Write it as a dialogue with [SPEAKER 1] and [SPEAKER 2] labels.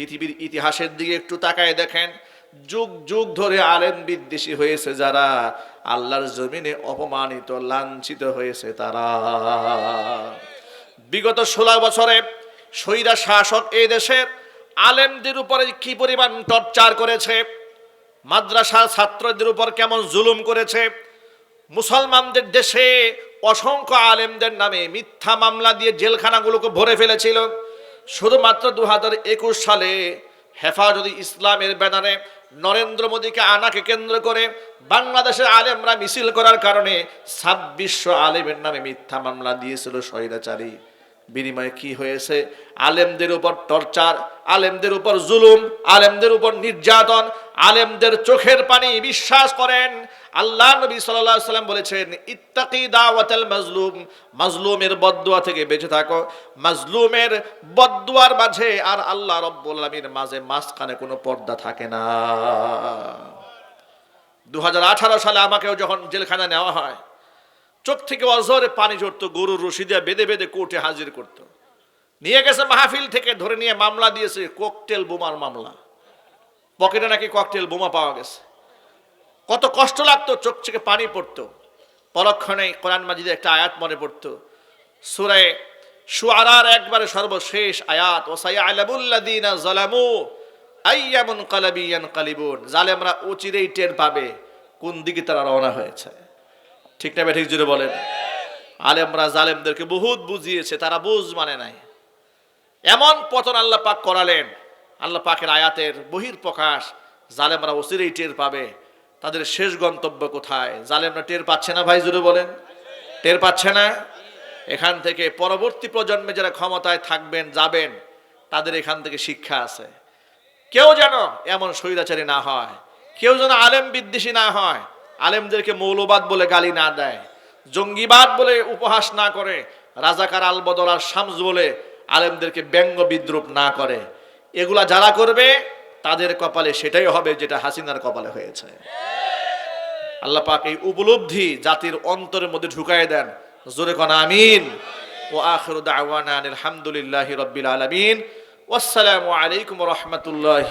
[SPEAKER 1] পৃথিবীর ইতিহাসের দিকে একটু তাকায় দেখেন, যুগ যুগ ধরে আলেম বিদ্বেষী হয়েছে যারা, আল্লাহর জমিনে অপমানিত, লাঞ্ছিত হয়েছে তারা। বিগত ষোলো বছরে স্বৈরা শাসক এই দেশের আলেমদের উপরে কি পরিমাণ টর্চার করেছে, মাদ্রাসার ছাত্রদের উপর কেমন জুলুম করেছে, মুসলমানদের দেশে অসংখ্য আলেমদের নামে মিথ্যা মামলা দিয়ে জেলখানাগুলোকে ভরে ফেলেছিল শুধুমাত্র দু হাজার একুশ সালে হেফাজতে ইসলামের ব্যানারে নরেন্দ্র মোদীকে আনাকে কেন্দ্র করে বাংলাদেশের আলেমরা মিছিল করার কারণে ছাব্বিশশো আলেমের নামে মিথ্যা মামলা দিয়েছিল স্বৈরাচারী। বিনিময়ে কি হয়েছে? আলেমদের উপর টর্চার, আলেমদের উপর জুলুম, আলেমদের উপর নির্যাতন, আলেমদের চোখের পানি, বিশ্বাস করেন আল্লাহ নবী সাল্লাম বলেছেন, ইত্তাকি দাওয়াতাল মাজলুম মাজলুমের বদদুয়া থেকে বেঁচে থাকো। মাজলুমের বদদুয়ার মাঝে আর আল্লাহ রব্বুল মাঝে মাঝখানে কোনো পর্দা থাকে না। দু হাজার আঠারো সালে আমাকেও যখন জেলখানা নেওয়া হয়, চোখ থেকে অজরে পানি ঝরতো, গরুর রশি দিয়ে বেঁধে বেঁধে কোর্টে হাজির করত। নিয়ে গেছে মাহফিল থেকে ধরে নিয়ে মামলা দিয়েছে, ককটেল বোমার মামলা। পকেটে নাকি ককটেল বোমা পাওয়া গেছে। কত কষ্ট লাগতো, চোখ থেকে পানি পড়তো। পরক্ষণে কোরআন মাজিদে একটা আয়াত মনে পড়তো। সুরায় সুয়ারার একবারে সর্বশেষ আয়াত ও সাইয়ালাবুল্লাদিনা জালামু আইয়ামুন কালাবিয়ান কালিবুন। জালেমরা অচিরেই টের পাবে কোন দিকে তারা রওনা হয়েছে। ঠিক না ঠিক জুড়ে বলেন। আলেমরা জালেমদেরকে বহুত বুঝিয়েছে, তারা বুঝ মানে নাই। এমন পতন আল্লাহ পাক করালেন। আল্লাহ পাকের আয়াতের বহির প্রকাশ জালেমরা অচিরেই টের পাবে। তাদের শেষ গন্তব্য কোথায়? জালেমরা টের পাচ্ছে না ভাই জুড়ে বলেন। টের পাচ্ছে না? এখান থেকে পরবর্তী প্রজন্মে যারা ক্ষমতায় থাকবেন, যাবেন, তাদের এখান থেকে শিক্ষা আছে। কেউ যেন এমন স্বৈরাচারী না হয়, কেউ যেন আলেম বিদ্বেষী না হয়, আলেমদেরকে মৌলবাদ বলে গালি না দেয়, জঙ্গিবাদ বলে উপহাস না করে, রাজাকার আলবদল আর শামস বলে আলেমদেরকে ব্যঙ্গ বিদ্রুপ না করে। এগুলা যারা করবে তাদের কপালে সেটাই হবে যেটা হাসিনার কপালে হয়েছে। আল্লাহ পাক এই উপলব্ধি জাতির অন্তরের মধ্যে ঢুকায় দেন। জোরে কন, আমিন। ও আখর দাওয়ান আলহামদুলিল্লাহ রব্বিল আলমিন। আসসালামু আলাইকুম রাহমাতুল্লাহি